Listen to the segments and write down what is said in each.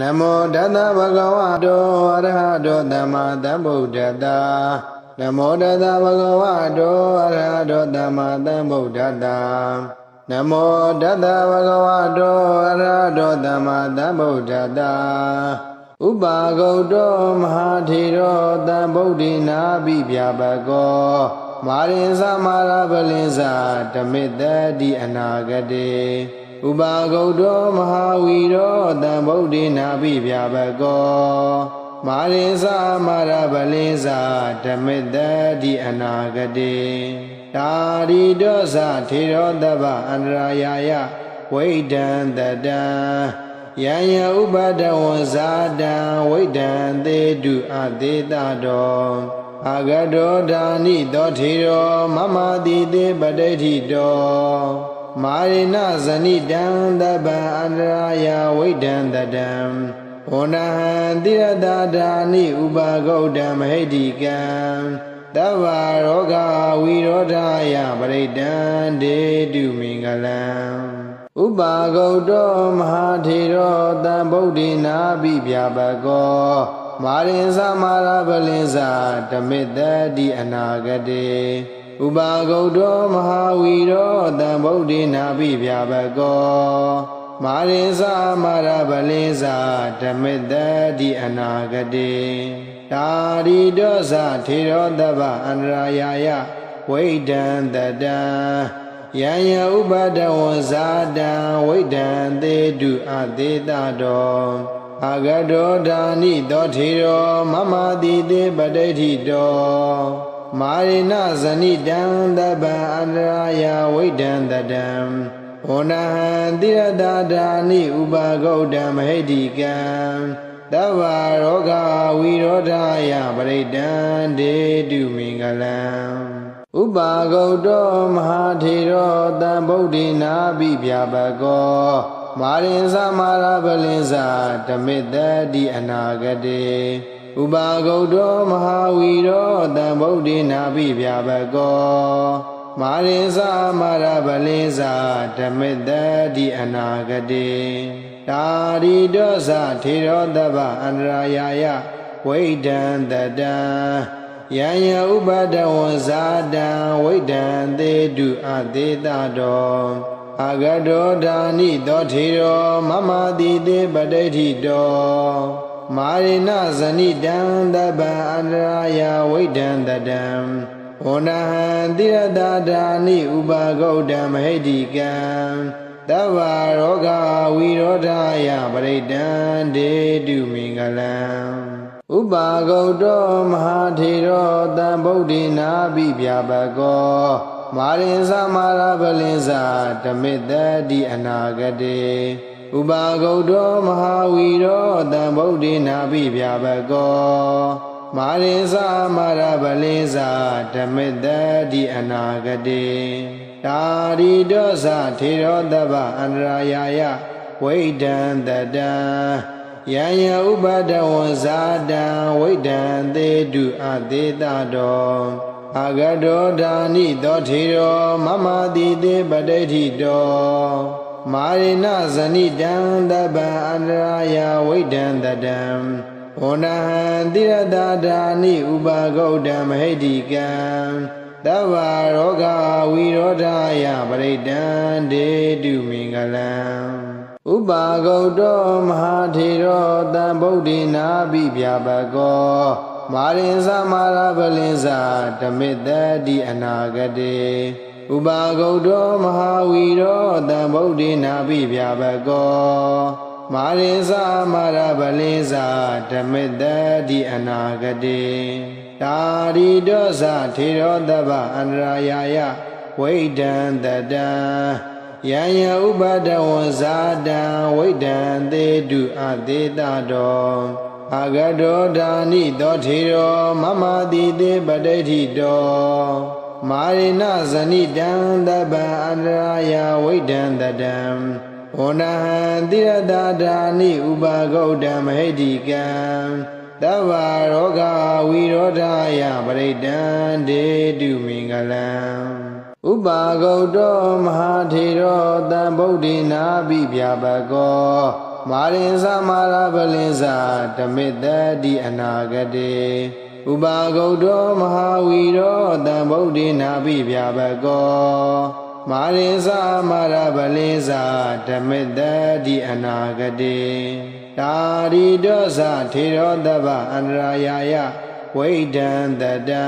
နမောတတဗဂဝတောအရဟတောသမ္မာသမ္ဗုဒ္ဓတ္တနမောတတဗဂဝတောအရဟတောသမ္မာသမ္ဗုဒ္ဓတ္တနမောတတဗဂဝတောအရဟတောသမ္မာသမ္ဗုဒ္ဓတ္တဥပါဂௌတောမဟာထေရောတံဗုဒ္ဓိနာပိပြပကောမာရိသမာရပလင်္စာဓမိတ္တိအနာဂတေ ဥပါဂௌတောမဟာဝီရောတံဗုဒ္ဓိနာပိပြပကောမာရိသမာရပလင်္စာဓမိတ္တိအနာဂတေတာရိဒောသထေရောတပ္ပအန္တရာယာယဝိဒံတတံယံယဥပဒဝံဇာတံဝိဒံသေးတုအသေးတတော်အာဂတောဓာနိသောထေရောမမတိတေပဋိဋ္ဌိတော မာရိဏဇဏိတံတပ္ပံအန္တရာယဝိဒံတတံဝဏဟံတိရတဓာနိဥပါဂௌတံမဟိတိကံတဗ္ဗရောဂဝိရောဓယပရိဒံဒေတုမင်္ဂလံဥပါဂௌတောမဟာထေရောတံဗုဒ္ဓိနာပိပြပကောမာရင်သမာရပလင်္စာဓမိတ္တိအနာဂတေ ဥပါဂௌတောမဟာဝီရောတံဗုဒ္ဓိနာပိပြပကောမာရင်သမာရပလင်္စာဓမိတ္တိအနာဂတေတာရိဒောသထေရောတပ္ပအန္တရာယာယဝိဒံတတံယံယဥပဒဝံဇာတံဝိဒံသေးတုအသေးတတော်အာဂတောဓာနိသောထေရောမမတိတေပဋိဋ္ဌိတော မာရိဏဇဏိတံတပ္ပံအန္တရာယဝိဒံတတံဝဏဟံတိရတဓာနိဥပါဂௌတံမဟိတိကံတဗ္ဗရောဂဝိရောဓယပရိဒံဒေတုမင်္ဂလံဥပါဂௌတောမဟာထေရောတံဗုဒ္ဓိနာပိပြပကောမာရိသမာရပလင်္စာဓမိတ္တိအနာဂတေ ဥပါဂௌတောမဟာဝီရောတံဗုဒ္ဓိနာပိပြပကောမာရိသမာရပလင်္စာဓမိတ္တိအနာဂတေတာရိဒောသထေရောတပ္ပအန္တရာယာယဝိဒံတတံယံယဥပဒဝံဇာတံဝိဒံသေးတုအသေးတတော်အာဂတောဓာနိသောထေရောမမတိတေပဋိဋ္ဌိတော မာရိဏဇဏိတံတပ္ပံအန္တရာယဝိဒံတတံဝဏဟံတိရတဓာနိဥပါဂௌတံမဟိတိကံတဗ္ဗရောဂဝိရောဓယပရိဒံဒေတုမင်္ဂလံဥပါဂௌတောမဟာထေရောတံဗုဒ္ဓိနာပိပြပကောမာရိသမာရပလင်္စာဓမိတ္တိအနာဂတေ ဥပါဂௌတောမဟာဝီရောတံဗုဒ္ဓိနာပိပြပကောမာရိသမာရပလင်္စာဓမိတ္တိအနာဂတေတာရိဒောသထေရောတပ္ပအန္တရာယာယဝိဒံတတံယံယဥပဒဝံဇာတံဝိဒံသေးတုအသေးတတော်အာဂတောဓာနိသောထေရောမမတိတေပဋိဋ္ဌိတော မာရိဏဇဏိတံတပ္ပံအန္တရာယဝိဒံတတံဝဏဟံတိရတဓာနိဥပါဂௌတံမဟိတိကံတဗ္ဗရောဂဝိရောဓယပရိဒံဒေတုမင်္ဂလံဥပါဂௌတောမဟာထေရောတံဗုဒ္ဓိနာပိပြပကောမာရိသမာရပလင်္စာဓမိတ္တိအနာဂတေ ဥပါဂௌတောမဟာဝီရောတံဗုဒ္ဓိနာပိပြပကောမာရိသမာရပလင်္စာဓမိတ္တိအနာဂတေတာရိဒောသထေရောတပ္ပအန္တရာယာယဝိဒံတတံယံယဥပဒဝံဇာတံဝိဒံသေးတုအသေးတတော်အာဂတောဓာနိသောထေရောမမတိတေပဋိဋ္ဌိတော မာရိဏဇဏိတံတပ္ပံအန္တရာယဝိဒံတတံဝဏဟံတိရတဓာနိဥပါဂௌတံမဟိတိကံတဗ္ဗရောဂဝိရောဓယပရိဒံဒေတုမင်္ဂလံဥပါဂௌတောမဟာထေရောတံဗုဒ္ဓိနာပိပြပကောမာရင်သမာရပလင်္စာဓမိတ္တတိအနာဂတေ ဥပါဂௌတောမဟာဝီရောတံဗုဒ္ဓေနာပိဗျာဘကောမာရင်သမာရပလင်္စာဓမိတ္တတိအနာဂတေတာရိတောသထေရောတပ္ပအန္တရာယာယဝိဒံတတံ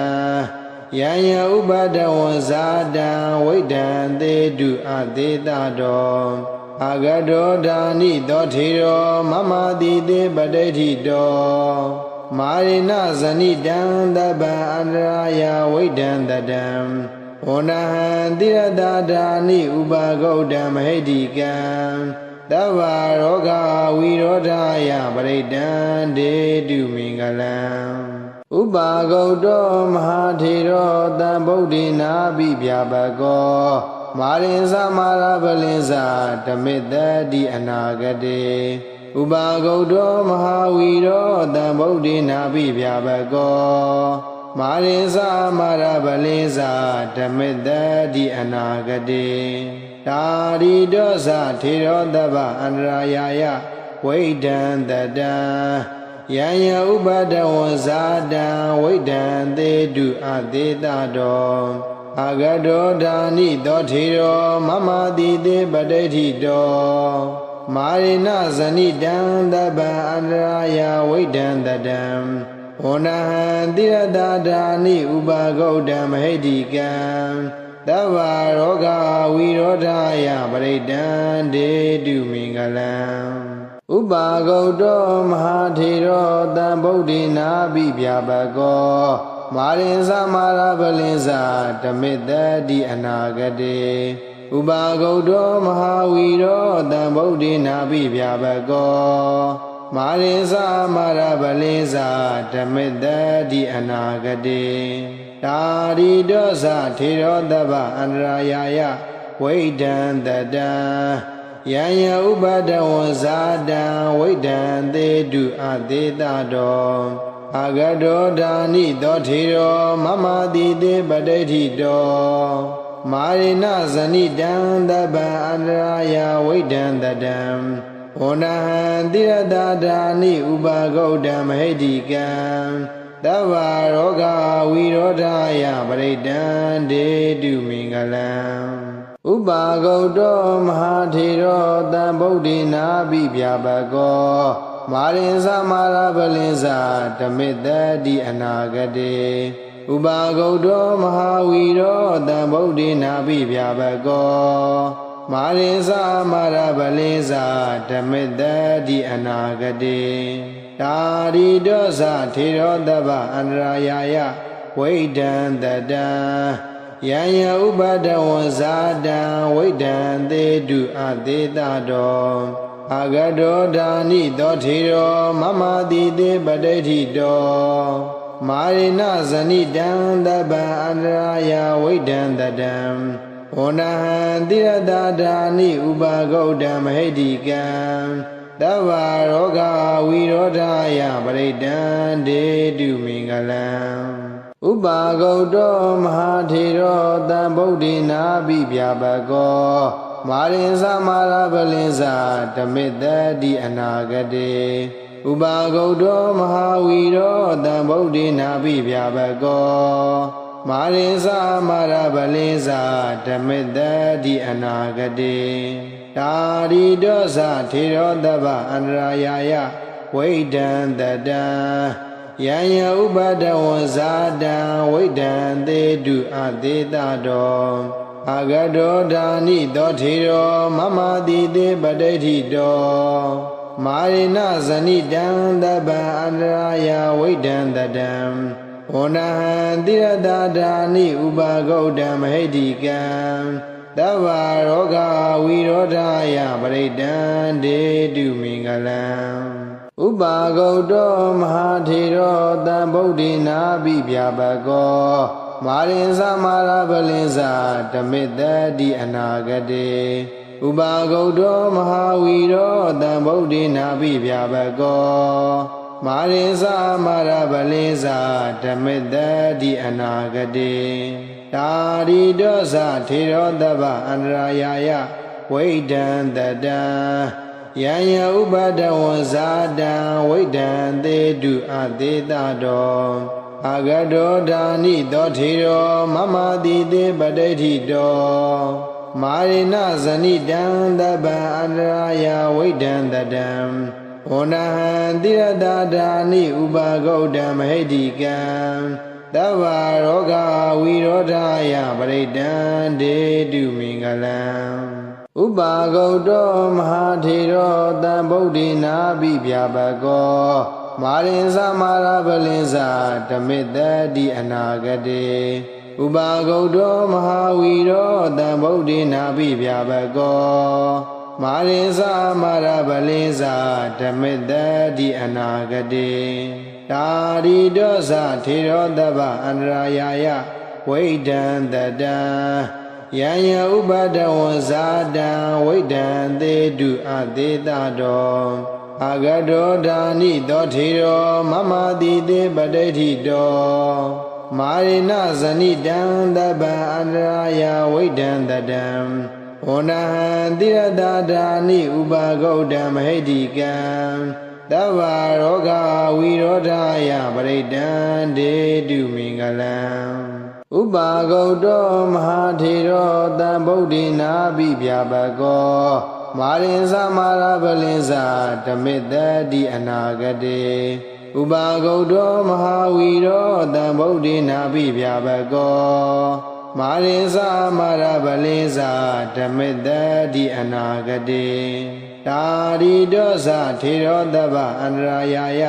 ယံယဥပဒဝံဇာတံဝိဒံသေတုအသေးတတော်အာဂတောဓာနိသောထေရောမမတိတေပဋိဋ္ဌိတော မာရိဏဇဏိတံတပ္ပံအန္တရာယဝိဒံတတံဝနဟံတိရတာဓာနိဥပဂௌတံမဟိတိကံတဗ္ဗရောဂဝီရောဓာယပရိဒံဒေတုမင်္ဂလံဥပါဂௌတောမဟာထေရောတံဗုဒ္ဓေနာပိဗျာပကောမာရင်သမာရပလင်္စာဓမိတ္တတိအနာဂတေ ဥပါဂௌတောမဟာဝီရောတံဗုဒ္ဓေနာပိဗျာပကောမာရင်သမာရပလင်္စာဓမိတ္တတိအနာဂတေတာရိတောသထေရောတပ္ပအန္တရာယာယဝိဒံတတံယံယဥပဒဝံဇာတံဝိဒံသေတုအသေးတတော်အာဂတောဓာနိသောထေရောမမတိတေပဋိဋ္ဌိတော မာရိဏဇဏိတံတပ္ပံအန္တရာယဝိဒံတတံဝနဟံတိရတာဓာနိဥပါဂௌတံမဟိတိကံတဗ္ဗရောဂဝီရောဓာယပရိဒံဒေတုမင်္ဂလံဥပါဂௌတောမဟာထေရောတံဗုဒ္ဓေနာပိဗျာပကောမာရင်သမာရပလင်္စာဓမိတ္တတိအနာဂတေ ဥပါဂௌတောမဟာဝီရောတံဗုဒ္ဓေနာပိဗျာပကောမာရင်သမာရပလင်္စာဓမိတ္တတိအနာဂတေတာရိတောသထေရောတပ္ပအန္တရာယာယဝိဒံတတံယံယဥပဒဝံဇာတံဝိဒံသေတုအသေးတတော်အာဂတောဓာနိသောထေရောမမတိတေပဋိဋ္ဌိတော မာရိဏဇဏိတံတပ္ပံအန္တရာယဝိဒံတတံဝနဟံတိရတာဓာနိဥပါဂௌတံမဟိတိကံတဗ္ဗရောဂဝီရောဓာယပရိဒံဒေတုမင်္ဂလံဥပါဂௌတောမဟာထေရောတံဗုဒ္ဓေနာပိဗျာပကောမာရင်သမာရပလင်္စာဓမိတ္တတိအနာဂတေ ဥပါဂௌတောမဟာဝီရောတံဗုဒ္ဓေနာပိဗျာပကောမာရင်သမာရပလင်္စာဓမိတ္တတိအနာဂတေတာရိတောသထေရောတပ္ပအန္တရာယာယဝိဒံတတံယံယဥပဒဝံဇာတံဝိဒံသေတုအသေးတတော်အာဂတောဓာနိသောထေရောမမတိတေပဋိဋ္ဌိတော မာရိဏဇဏိတံတပ္ပံအန္တရာယဝိဒံတတံဝနဟံတိရတာဓာနိဥပါဂௌတံမဟိတိကံတဗ္ဗရောဂဝီရောဓာယပရိဒံဒေတုမင်္ဂလံဥပါဂௌတောမဟာထေရောတံဗုဒ္ဓေနာပိဗျာပကောမာရင်သမာရပလင်္စာဓမိတ္တတိအနာဂတေ ဥပါဂௌတောမဟာဝီရောတံဗုဒ္ဓေနာပိဗျာပကောမာရင်သမာရပလင်္စာဓမိတ္တတိအနာဂတေတာရိတောသထေရောတပ္ပအန္တရာယာယဝိဒံတတံယံယဥပဒဝံဇာတံဝိဒံသေတုအသေးတတော်အာဂတောဓာနိသောထေရောမမတိတေပဋိဋ္ဌိတော မာရိဏဇဏိတံတပ္ပံအန္တရာယဝိဒံတတံဝနဟံတိရတာဓာနိဥပါဂௌတံမဟိတိကံတဗ္ဗရောဂဝီရောဓာယပရိဒံဒေတုမင်္ဂလံဥပါဂௌတောမဟာထေရောတံဗုဒ္ဓေနာပိဗျာပကောမာရင်သမာရပလင်္စာဓမိတ္တတိအနာဂတေ ဥပါဂௌတောမဟာဝီရောတံဗုဒ္ဓေနာပိဗျာပကောမာရင်သမာရပလင်္စာဓမိတ္တတိအနာဂတေတာရိတောသထေရောတပ္ပအန္တရာယာယဝိဒံတတံယယံယဥပဒဝဇာတံဝိဒံသေးတုအသေးတတော်အာဂတောဓာနိသောထေရောမမတိသေပဋိဋ္ဌိတော မာရိဏဇဏိတံတပ္ပံအန္တရာယဝိဒံတတံဝနဟံတိရတာဓာနိဥပဂௌတံမဟိတိကံတဗ္ဗရောဂဝိရောဓယပရိတံဒေတုမင်္ဂလံဥပါဂௌတောမဟာထေရောတံဗုဒ္ဓေနာပိပြပကောမာရင်သမာရပလင်္စာဓမိတ္တိအနာဂတေ ဥပါဂௌတောမဟာဝီရောတံဗုဒ္ဓေနာပိပြပကောမာရင်သမာရပလင်္စာဓမိတ္တိအနာဂတေတာရိတောသထေရောတပ္ပအန္တရာယာယဝိဒံတတံယံယဥပဒဝဇာတံဝိဒံသေးတုအသေးတတော်အာဂတောဓာနိသောထေရောမမတိတေပဋိဋ္ဌိတော မာရိဏဇဏိတံတပ္ပံအန္တရာယဝိဒံတတံဝနဟံတိရတာဓာနိဥပဂௌတံမဟိတိကံတဗ္ဗရောဂဝိရောဓယပရိတံဒေတုမင်္ဂလံဥပါဂௌတောမဟာထေရောတံဗုဒ္ဓေနာပိပြပကောမာရင်သမာရပလင်္စာဓမိတ္တိအနာဂတေ ဥပါဂௌတောမဟာဝီရောတံဗုဒ္ဓေနာပိပြပကောမာရင်သမာရပလင်္စာဓမိတ္တိအနာဂတေတာရိတောသထေရောတပ္ပအန္တရာယာယ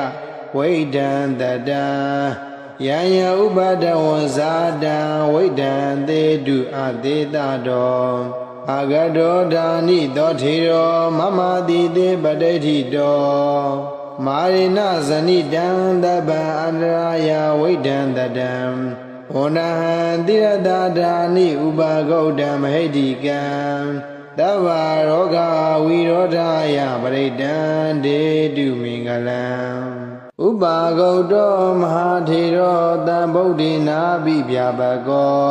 ဝိဒံတတံယံယဥပဒဝဇာတံဝိဒံသေးတုအသေးတတော်အာဂတောဓာနိသောထေရောမမတိသေပဋိဋ္ဌိတော မာရိဏဇဏိတံတပ္ပံအန္တရာယဝိဒံတတံဝနဟံတိရတာဓာနိဥပါဂௌတံမဟိတိကံတဗ္ဗရောဂဝိရောဓယပရိတံဒေတုမင်္ဂလံဥပါဂௌတောမဟာထေရောတံဗုဒ္ဓေနာပိပြပကော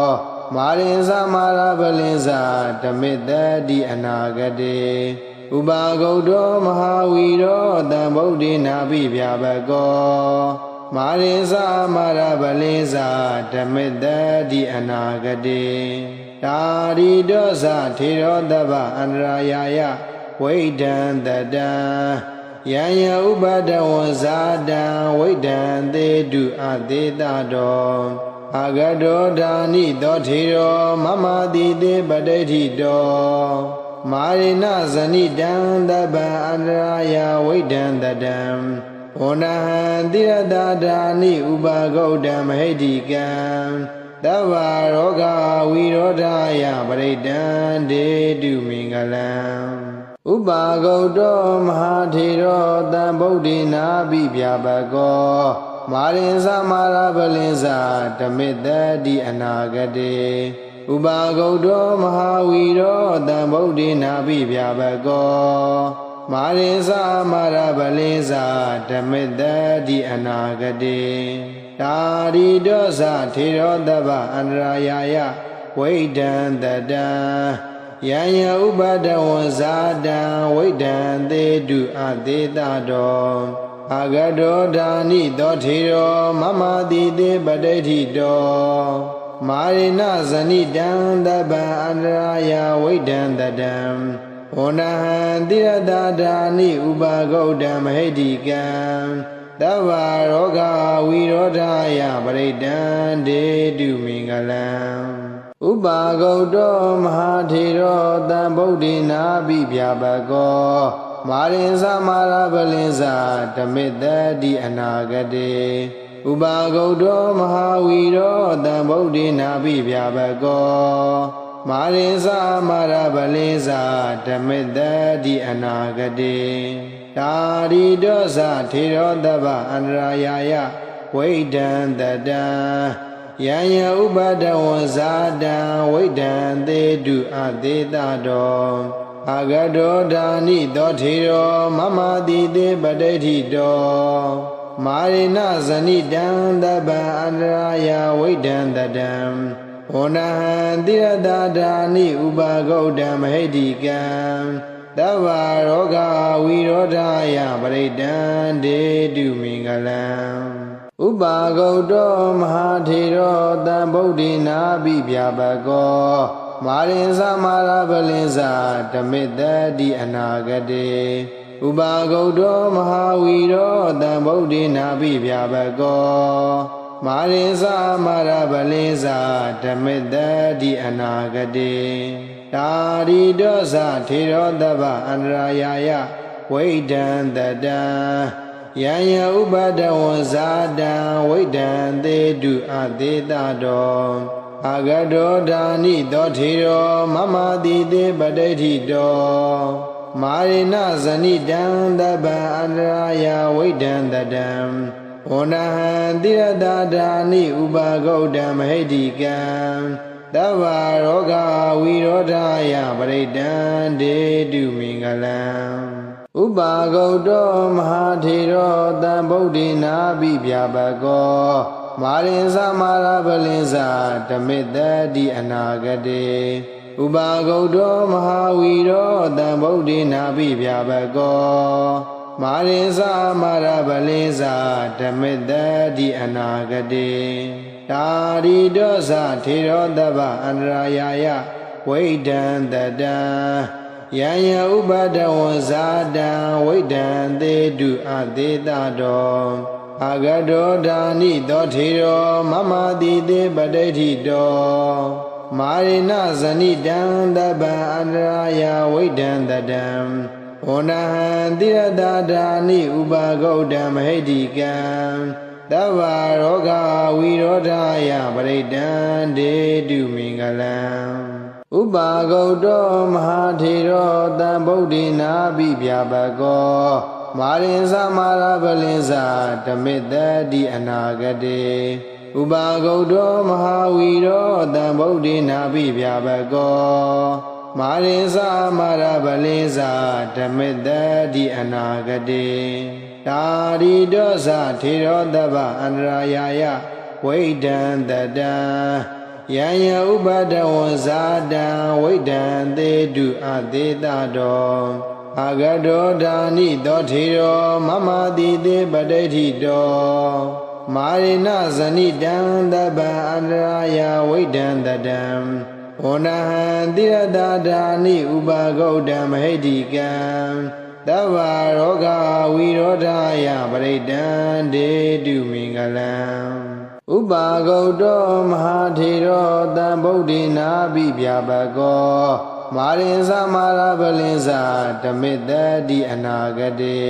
မာရင်သမာရပလင်္စာဓမိတ္တိအနာဂတေ ဥပါဂௌတောမဟာဝီရောတံဗုဒ္ဓေနာပိပြပကောမာရင်သမာရပလင်္စာဓမိတ္တိအနာဂတေတာရိတောသထေရောတပ္ပအန္တရာယာယဝိဒံတတံယံယဥပဒဝဇာတံဝိဒံသေးတုအသေးတတော်အာဂတောဓာနိသောထေရောမမတိသေပဋိဋ္ဌိတော မာရိဏဇဏိတံတပ္ပံအန္တရာယဝိဒံတတံဝနဟံတိရတာဓာနိဥပါဂௌတံမဟိတိကံတဗ္ဗရောဂဝိရောဓယပရိတံဒေတုမင်္ဂလံဥပါဂௌတောမဟာထေရောတံဗုဒ္ဓေနာပိပြပကောမာရင်သမာရပလင်္စာဓမိတ္တိအနာဂတေ ဥပါဂௌတောမဟာဝီရောတံဗုဒ္ဓေနာပိပြပကောမာရင်သမာရပလင်္စာဓမိတ္တိအနာဂတေတာရိတောသထေရောတပ္ပအန္တရာယာယဝိဒံတတံယံယဥပဒဝဇာတံဝိဒံသေးတုအသေးတတော်အာဂတောဓာနိသောထေရောမမတိသေပဋိဋ္ဌိတော မာရိဏဇဏိတံတပ္ပံအန္တရာယဝိဒံတတံဝနဟံတိရတာဓာနိဥပါဂௌတံမဟိတိကံတဗ္ဗရောဂဝိရောဓယပရိတံဒေတုမင်္ဂလံဥပါဂௌတောမဟာထေရောတံဗုဒ္ဓေနာပိပြပကောမာရင်သမာရပလင်္စာဓမိတ္တိအနာဂတေ ဥပါဂௌတောမဟာဝီရောတံဗုဒ္ဓေနာပိပြပကောမာရင်သမာရပလင်္စာဓမိတ္တိအနာဂတေတာရိတောသထေရောတပ္ပအန္တရာယာယဝိဒံတတံယံယဥပဒဝဇာတံဝိဒံသေးတုအသေးတတော်အာဂတောဓာနိသောထေရောမမတိသေပဋိဋ္ဌိတော မာရိဏဇဏိတံတပ္ပံအန္တရာယဝိဒံတတံဝနဟံတိရတာဓာနိဥပါဂௌတံမဟိတိကံတသဗ္ဗရောဂဝိရောဓယပရိဒံဒေတုမင်္ဂလံဥပါဂௌတောမဟာထေရောတံဗုဒ္ဓေနာပိပြပကောမာရင်သမာရပလင်္စာဓမိတ္တတိအနာဂတေ ဥပါဂௌတောမဟာဝီရောတံဗုဒ္ဓေနာပိပြပကောမာရင်သမာရပလင်္စာဓမိတ္တတိအနာဂတေတာရိဒောဇထေရောတပ္ပအန္တရာယာယဝိဒံတတံယံယဥပဒဝဇာတံဝိဒံသေတုအသေးတတော်အာဂတောဓာနိသောထေရောမမတိတေပဋိဋ္ဌိတော မာရိဏဇဏိတံတပ္ပံအန္တရာယာဝိဒံတတံဝနဟံတိရတာဓာနိဥပဂௌတံမဟိတိကံသဗ္ဗရောဂဝိရောဓယပရိဒံဒေတုမင်္ဂလံဥပါဂௌတောမဟာထေရောတံဗုဒ္ဓေနာပိပြပကောမာရင်သမာရပလင်္စာဓမိတ္တတိအနာဂတေ ဥပါဂௌတောမဟာဝီရောတံဗုဒ္ဓေနာပိပြပကောမာရင်သမာရပလင်္စာဓမိတ္တတိအနာဂတေတာရိဒောဇထေရောတပ္ပအန္တရာယာယဝိဒံတတံယံယဥပဒဝဇာတံဝိဒံသေတုအသေးတတော်အာဂတောဓာနိသောထေရောမမတိတေပဋိဋ္ဌိတော မာရိဏဇဏိတံတပ္ပံအန္တရာယာဝိဒံတတံဝနဟံတိရတာဓာနိဥပဂௌတံမဟိတိကံသဗ္ဗရောဂဝိရောဓယပရိဒံဒေတုမင်္ဂလံဥပါဂௌတောမဟာထေရောတံဗုဒ္ဓေနာပိပြပကောမာရင်သမာရပလင်္စာဓမိတ္တတိအနာဂတေ ဥပါဂௌတောမဟာဝီရောတံဗုဒ္ဓေနာပိပြပကောမာရင်သမာရပလင်္စာဓမိတ္တတိအနာဂတေတာရိဒောဇထေရောတပ္ပအန္တရာယာယဝိဒံတတံယံယဥပဒဝဇာတံဝိဒံသေတုအသေးတတော်အာဂတောဓာနိသောထေရောမမတိတေပဋိဋ္ဌိတော မာရိဏဇဏိတံတပ္ပံအန္တရာယာဝိဒံတတံဝနဟံတိရတာဓာနိဥပါဂௌတံမဟိတိကံသဗ္ဗရောဂဝိရောဓယပရိဒံဒေတုမင်္ဂလံဥပါဂௌတောမဟာထေရောတံဗုဒ္ဓေနာပိပြပကောမာရင်သမာရပလင်္စာဓမိတ္တတိအနာဂတေ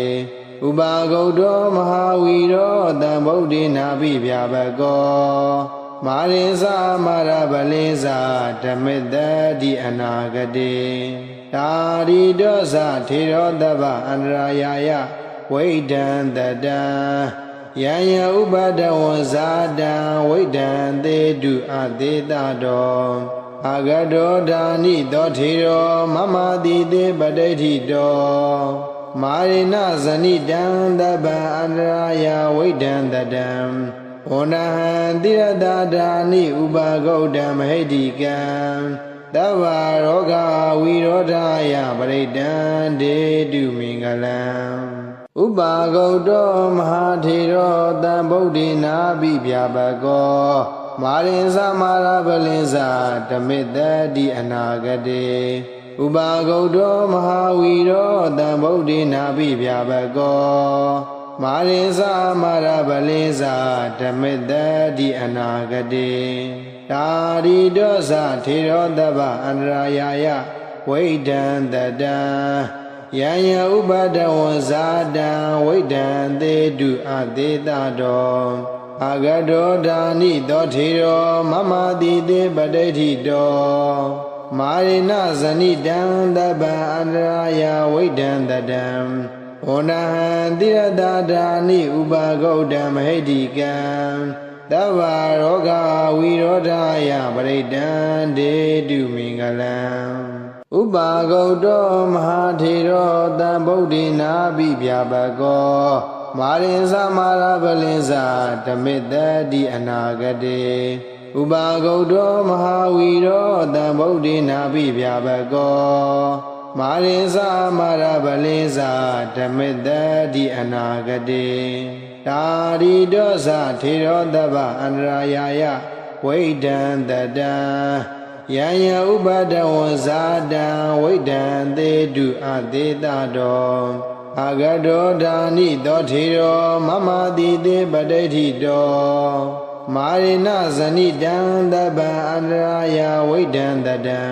ဥပါဂௌတောမဟာဝီရောတံဗုဒ္ဓေနာပိပြပကောမာရင်သမာရပလင်္စာဓမိတ္တတိအနာဂတေတာရိဒောဇထေရောတပ္ပအန္တရာယာယဝိဒံတတံယံယဥပဒဝဇာတံဝိဒံသေတုအသေးတတော်အာဂတောဓာနိသောထေရောမမတိတေပဋိဋ္ဌိတော မာရိဏဇဏိတံတပ္ပံအန္တရာယာဝိဒံတတံဝနဟံတိရတာဓာနိဥပါဂௌတံမဟိတိကံသဗ္ဗရောဂဝိရောဓယပရိဒံဒေတုမင်္ဂလံဥပါဂௌတောမဟာထေရောတံဗုဒ္ဓေနာပိပြပကောမာရင်သမာရပလင်္စာဓမိတ္တတိအနာဂတေ ဥပါဂௌတောမဟာဝီရောတံဗုဒ္ဓေနာပိပြပကောမာရင်သမာရပလင်္စာဓမိတ္တတိအနာဂတေတာရိဒောဇထေရောတပ္ပအန္တရာယာယဝိဒံတတံယံယဥပဒဝဇာတံဝိဒံသေတုအသေးတတော်အာဂတောဓာနိသောထေရောမမတိတေပဋိဋ္ဌိတော မာရိဏဇဏိတံတပ္ပံအန္တရာယာဝိဒံတတံဝနဟံတိရတာဓာနိဥပါဂௌတံမဟိတိကံသဗ္ဗရောဂဝိရောဓယပရိဒံဒေတုမင်္ဂလံဥပါဂௌတောမဟာထေရောတံဗုဒ္ဓေနာပိပြပကောမာရင်သမာရပလင်္စာဓမိတ္တတိအနာဂတေ ဥပါဂௌတောမဟာဝီရောတံဗုဒ္ဓေနာပိပြပကောမာရိသမာရပလိသဓမ္မိတတိအနာဂတိတာရိဒောသထေရောတပ္ပအန္တရာယာယဝိဒံတတံယံယဥပဒဝဇာတံဝိဒံသေတုအသေးတတော်အာဂတောဓာနိသောထေရောမမတိတေပဋိဋ္ဌိတော မာရိဏဇဏိတံတပ္ပံအန္တရာယာဝိဒံတတံ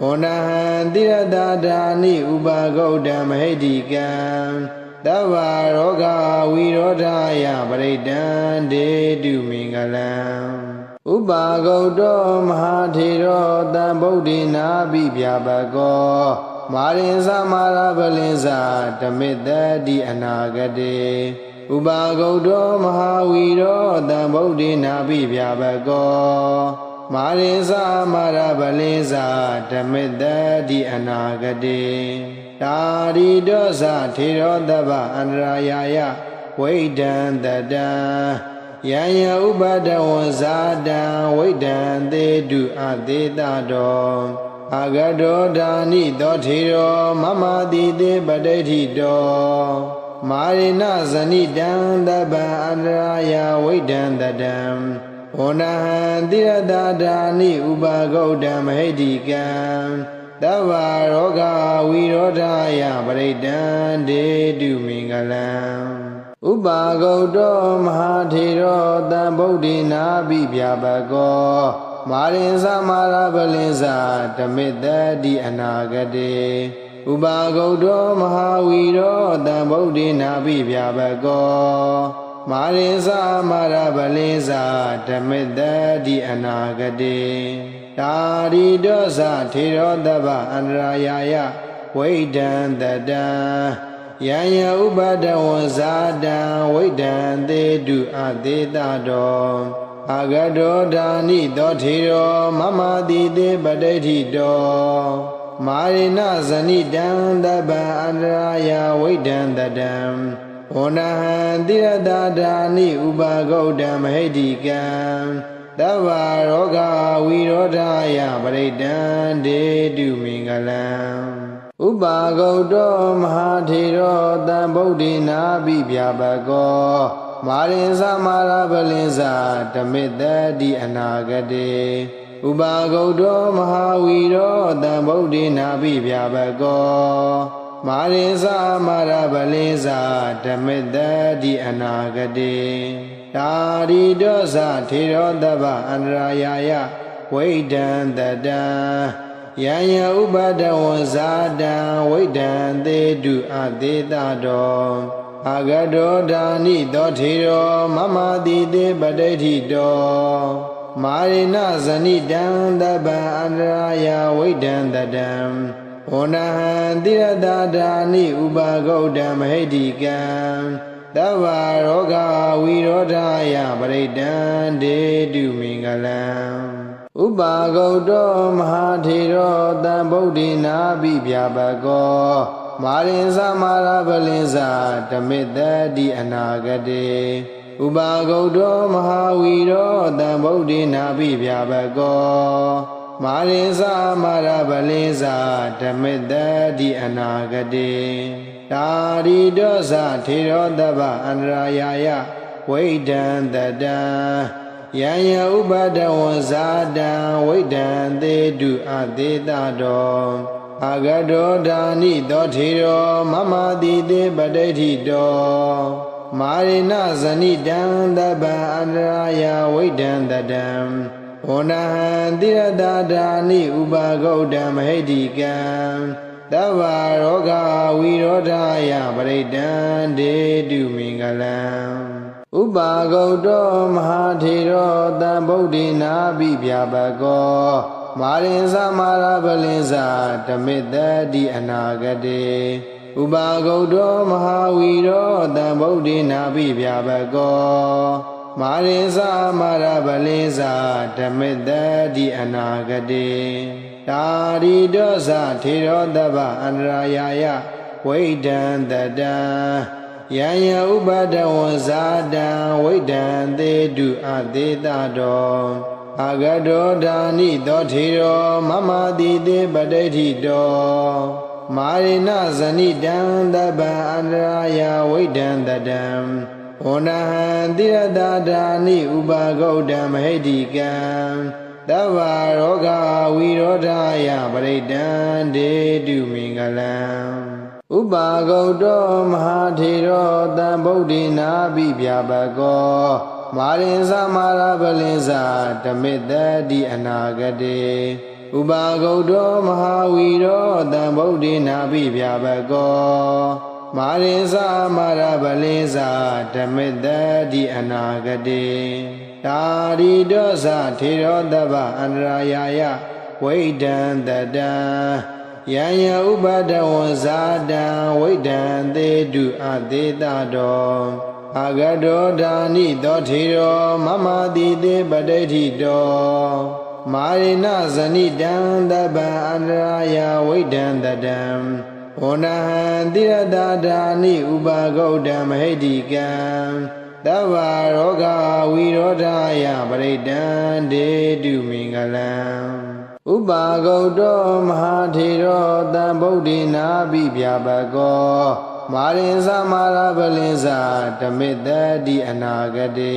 ဩနဟံတိရတာဓာနိဥပါဂௌတံမဟိတိကံတဗ္ဗရောဂဝိရောဓယပရိဒံဒေတုမင်္ဂလံဥပါဂௌတောမဟာထေရောတံဗုဒ္ဓေနာပိပြပကောမာရင်သမာရပလင်္စာဓမိတတိအနာဂတေ ဥပါဂௌတောမဟာဝီရောတံဗုဒ္ဓေနာပိပြပကောမာရင်သမာရပလင်္စာဓမိတတိအနာဂတေတာရိဒောသထေရောတပ္ပအန္တရာယာယဝိဒံတတံယံယဥပဒဝဇာတံဝိဒံသေတုအသေးတတော်အာဂတောဓာနိသောထေရောမမတိတေပဋိဋ္ဌိတော မာရိဏဇဏိတံတပ္ပံအန္တရာယာဝိဒံတတံဝနဟံတိရတာဓာနိဥပါဂௌတံမဟိတိကံတဗ္ဗရောဂဝိရောဓယပရိဒံဒေတုမင်္ဂလံဥပါဂௌတောမဟာထေရောတံဗုဒ္ဓေနာပိပြပကောမာရင်သမာရပလင်္စာဓမိတတိအနာဂတေ ဥပါဂௌတောမဟာဝီရောတံဗုဒ္ဓေနာပိပြပကောမာရင်သမာရပလင်္စာဓမိတတိအနာဂတေတာရိဒောသထေရောတပ္ပအန္တရာယာယဝိဒံတတံယံယဥပဒဝဇာတံဝိဒံသေတုအသေးတတော်အာဂတောဓာနိသောထေရောမမတိတေပဋိဋ္ဌိတော မာရိဏဇဏိတံတပ္ပံအန္တရာယာဝိဒံတတံဝနဟံတိရတာဓာနိဥပါဂௌတံမဟိတိကံတဗ္ဗရောဂဝိရောဓယပရိဒံဒေတုမင်္ဂလံဥပါဂௌတောမဟာထေရောတံဗုဒ္ဓေနာပိပြပကောမာရင်သမာရပလင်္စာဓမိတတိအနာဂတေ ဥပါဂௌတောမဟာဝီရောတံဗုဒ္ဓေနာပိပြပကောမာရင်သမာရပလင်္စာဓမိတတိအနာဂတေတာရိဒောသထေရောတပ္ပအန္တရာယာယဝိဒံတတံယံယဥပဒဝဇာတံဝိဒံသေတုအသေးတတော်အာဂတောဓာနိသောထေရောမမတိတေပဋိဋ္ဌိတော မာရိဏဇဏိတံတပ္ပံအန္တရာယာဝိဒံတတံဝနဟံတိရတာဓာနိဥပါဂௌတံမဟိတိကံတဗ္ဗရောဂဝိရောဓယပရိဒံဒေတုမင်္ဂလံဥပါဂௌတောမဟာထေရောတံဗုဒ္ဓေနာပိပြပကောမာရင်သမာရပလင်္စာဓမိတတိအနာဂတေ ဥပါဂௌတောမဟာဝီရောတံဗုဒ္ဓေနာပိပြပကောမာရင်သမာရပလင်္စာဓမိတတိအနာဂတေတာရိဒောသထေရောတပ္ပအန္တရာယာယဝိဒံတတံယံယဥပဒဝဇာတံဝိဒံသေတုအသေးတတော်အာဂတောဓာနိသောထေရောမမတိတေပဋိဋ္ဌိတော မာရိဏဇဏိတံတပ္ပံအန္တရာယာဝိဒံတတံဝနဟံတိရတာဓာနိဥပါဂௌတံမဟိတိကံတဗ္ဗရောဂဝိရောဓယပရိဒံဒေတုမင်္ဂလံဥပါဂௌတောမဟာထေရောတံဗုဒ္ဓေနာပိပြပကောမာရင်သမာရပလင်္စာဓမိတတိအနာဂတေ ဥပါဂௌတောမဟာဝီရောတံဗုဒ္ဓေနာပိပြပကောမာရင်သမာရပလင်္စာဓမိတတိအနာဂတေတာရိဒောသထေရောတပ္ပအန္တရာယာယဝိဒံတတံယံယဥပဒဝဇာတံဝိဒံသေတုအသေးတတော်အာဂတောဓာနိသောထေရောမမတိတေပဋိဋ္ဌိတော မာရိဏဇဏိတံတပ္ပံအန္တရာယဝိဒံတတံဝနဟံတိရတာဒာနိဥပါဂௌတံမဟိတိကံတဗ္ဗရောဂဝီရောဓာယပရိဒံဒေတုမင်္ဂလံဥပါဂௌတောမဟာထေရောတံဗုဒ္ဓေနာပိပြပကောမာရင်သမာရပလင်္စာဓမိတ္တိအနာဂတေ ဥပါဂௌတောမဟာဝီရောတံဗုဒ္ဓေနာပိပြပကောမာရင်သမာရပလင်္စာဓမိတ္တိအနာဂတေတာရိဒောသထေရောတပ္ပအန္တရာယာယဝိဒံတတံယံယဥပဒဝံဇာတံဝိဒံသေတုအသေးတတော်အာဂတောဓာနိသောထေရောမမတိတေပဋိဋ္ဌိတော မာရိဏဇဏိတံတပ္ပံအန္တရာယဝိဒံတတံဝနဟံတိရတာဓာနိဥပါဂௌတံမဟိတိကံတဗ္ဗရောဂဝီရောဓာယပရိဒံဒေတုမင်္ဂလံဥပါဂௌတောမဟာထေရောတံဗုဒ္ဓေနာပိပြပကောမာရင်သမာရပလင်္စာဓမိတ္တိအနာဂတေ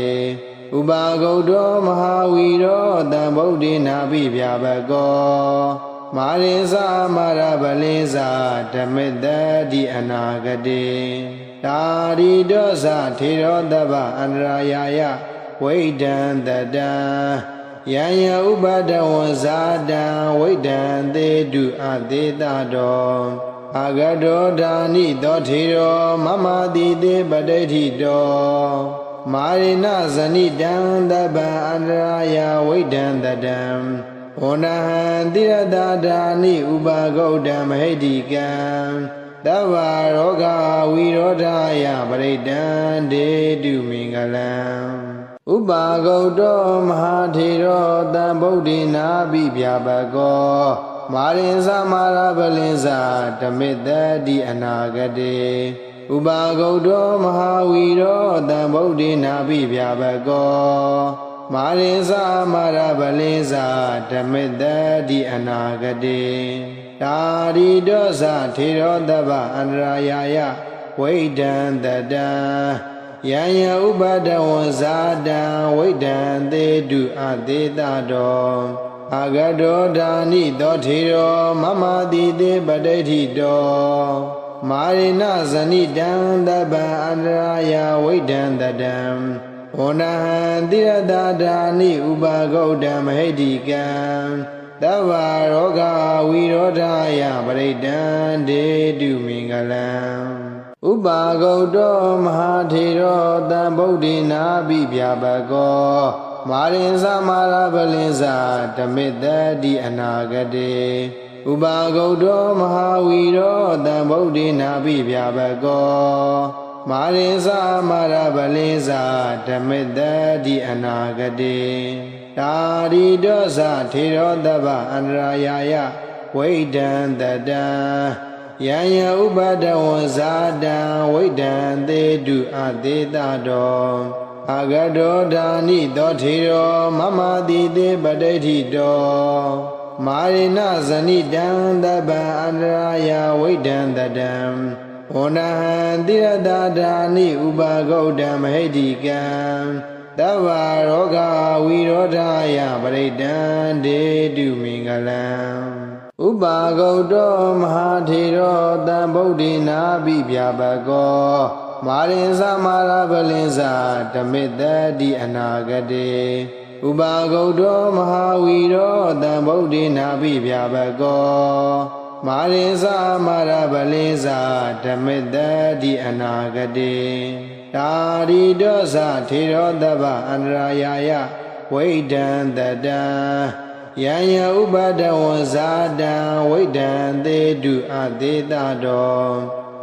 ဥပါဂௌတောမဟာဝီရောတံဗုဒ္ဓေနာပိပြပကောမာရင်သမာရပလင်္စာဓမိတ္တိအနာဂတေတာရိဒောသထေရောတပ္ပအန္တရာယာယဝိဒံတတံယံယဥပဒဝံဇာတံဝိဒံသေတုအသေးတတော်အာဂတောဓာနိသောထေရောမမတိတေပဋိဋ္ဌိတော မာရိဏဇဏိတံတပ္ပံအန္တရာယဝိဒံတတံဝနဟံတိရတာဓာနိဥပါဂௌတံမဟိတိကံတဗ္ဗရောဂဝီရောဓာယပရိဒံဒေတုမင်္ဂလံဥပါဂௌတောမဟာထေရောတံဗုဒ္ဓေနာပိပြပကောမာရင်သမာရပလင်္စာဓမိတ္တိအနာဂတေ ဥပါဂௌတောမဟာဝီရောတံဗုဒ္ဓေနာပိပြပကောမာရင်သမာရပလင်္စာဓမိတ္တိအနာဂတေတာရိဒောသထေရောတပ္ပအန္တရာယာယဝိဒံတတံယံယဥပဒဝံဇာတံဝိဒံသေတုအသေးတတော်အာဂတောဓာနိသောထေရောမမတိတေပဋိဋ္ဌိတော မာရိဏဇဏိတံတပ္ပံအန္တရာယဝိဒံတတံဝနဟံတိရတာဓာနိဥပါဂௌတံမဟိတိကံတဗ္ဗရောဂဝီရောဓာယပရိဒံဒေတုမင်္ဂလံဥပါဂௌတောမဟာထေရောတံဗုဒ္ဓေနာပိပြပကောမာရင်သမာရပလင်္စာဓမိတ္တိအနာဂတေ ဥပါဂௌတောမဟာဝီရောတံဗုဒ္ဓေနာပိပြပကောမာရင်သမာရပလင်္စာဓမိတ္တိအနာဂတေတာရိဒောသထေရောတပ္ပအန္တရာယာယဝိဒံတတံယံယဥပဒဝံဇာတံဝိဒံသေတုအသေးတတော်အာဂတောဓာနိသောထေရောမမတိတေပဋိဋ္ဌိတော မာရိဏဇဏိတံတပ္ပံအန္တရာယဝိဒံတတံဝနဟံတိရတာဓာနိဥပါဂௌတံမဟိတိကံတဗ္ဗရောဂဝီရောဓာယပရိဒံဒေတုမင်္ဂလံဥပါဂௌတောမဟာထေရောတံဗုဒ္ဓေနာပိပြပကောမာရင်သမာရပလင်္စာဓမိတ္တိအနာဂတေ ဥပါဂௌတောမဟာဝီရောတံဗုဒ္ဓေနာပိပြပကောမာရင်သမာရပလင်္စာဓမိတ္တိအနာဂတေတာရိဒောသထေရောတပ္ပအန္တရာယာယဝိဒံတတံယံယဥပဒဝံဇာတံဝိဒံသေတုအသေးတတော်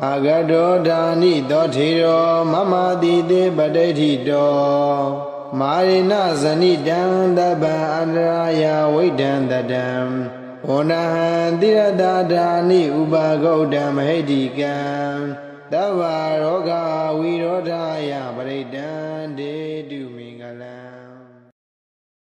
အာဂတောဓာနိသောထေရောမမတိတေပဋိဋ္ဌိတော မာရိဏဇဏိတံတပ္ပံအန္တရာယဝိဒံတတံဝနဟံတိရတာဓာနိဥပါဂௌတံမဟိတိကံတဗ္ဗရောဂဝီရောဓာယပရိဒံဒေတု